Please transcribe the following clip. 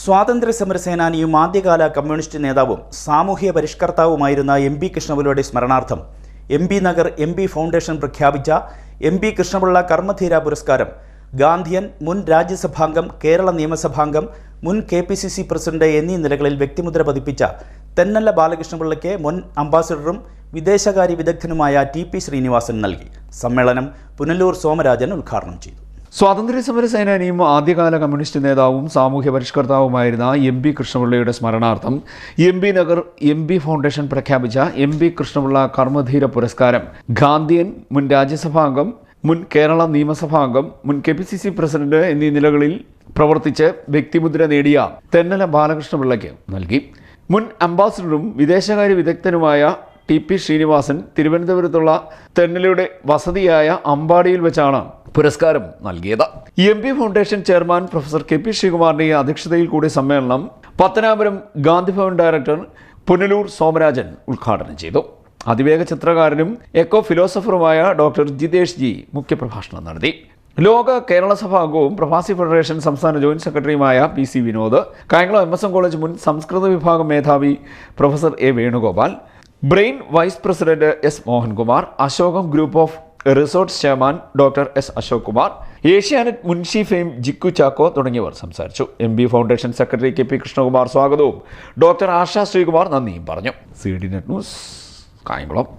സ്വാതന്ത്ര്യ സമര സേനാനിയും ആദ്യകാല കമ്മ്യൂണിസ്റ്റ് നേതാവും സാമൂഹ്യ പരിഷ്കർത്താവുമായിരുന്ന എം പി കൃഷ്ണപിള്ളയുടെ സ്മരണാർത്ഥം M P Nagar M P foundation പ്രഖ്യാപിച്ച എം പി കൃഷ്ണപിള്ള കർമ്മധീര പുരസ്കാരം. ഗാന്ധിയൻ മുൻ രാജ്യസഭാംഗം കേരള നിയമസഭാംഗം മുൻ K P C C president എന്നീ നിലകളിൽ വ്യക്തിമുദ്ര പതിപ്പിച്ച തെന്നല്ല ബാലകൃഷ്ണപിള്ളയ്ക്ക് മുൻ അംബാസിഡറും വിദേശകാര്യ വിദഗ്ധനുമായ ടി പി ശ്രീനിവാസൻ നൽകി. സമ്മേളനം പുനലൂർ സോമരാജൻ ഉദ്ഘാടനം ചെയ്തു. സ്വാതന്ത്ര്യ സമര സേനാനിയും ആദ്യകാല കമ്മ്യൂണിസ്റ്റ് നേതാവും സാമൂഹ്യ പരിഷ്കർത്താവുമായിരുന്ന എം പി കൃഷ്ണപിള്ളയുടെ സ്മരണാർത്ഥം M P Nagar M P foundation പ്രഖ്യാപിച്ച എം പി കൃഷ്ണപിള്ള കർമ്മധീര പുരസ്കാരം. ഗാന്ധിയൻ മുൻ രാജ്യസഭാംഗം മുൻ കേരള നിയമസഭാംഗം മുൻ K P C C president എന്നീ നിലകളിൽ പ്രവർത്തിച്ച് വ്യക്തിമുദ്ര നേടിയ തെന്നല ബാലകൃഷ്ണപിള്ളയ്ക്ക് നൽകി. മുൻ അംബാസിഡറും വിദേശകാര്യ വിദഗ്ധനുമായ ടി പി ശ്രീനിവാസൻ തിരുവനന്തപുരത്തുള്ള തെന്നലയുടെ വസതിയായ അമ്പാടിയിൽ വെച്ചാണ് പുരസ്കാരം നൽകിയത്. M P foundation chairman professor K P ശ്രീകുമാറിന്റെ അധ്യക്ഷതയിൽ കൂടിയ സമ്മേളനം പത്തനാപുരം ഗാന്ധിഭവൻ ഡയറക്ടർ പുനലൂർ സോമരാജൻ ഉദ്ഘാടനം ചെയ്തു. അതിവേഗ ചിത്രകാരനും എക്കോ ഫിലോസഫറുമായ ഡോക്ടർ ജിതേഷ് ജി മുഖ്യപ്രഭാഷണം നടത്തി. ലോക കേരള സഭ അംഗവും പ്രവാസി ഫെഡറേഷൻ സംസ്ഥാന ജോയിന്റ് സെക്രട്ടറിയുമായ P C Vinod Kayamkulam M S M college മുൻ സംസ്കൃത വിഭാഗം മേധാവി professor A Venugopal brain vice president S Mohankumar Ashokam group of resorts chairman doctor S Ashok Kumar Asianet Munshi fame Jikku Chacko തുടങ്ങിയവർ സംസാരിച്ചു. M B foundation secretary K P Krishnakumar സ്വാഗതവും. Doctor Asha Sreekumar നന്ദിയും പറഞ്ഞു. C D net news Kayamkulam.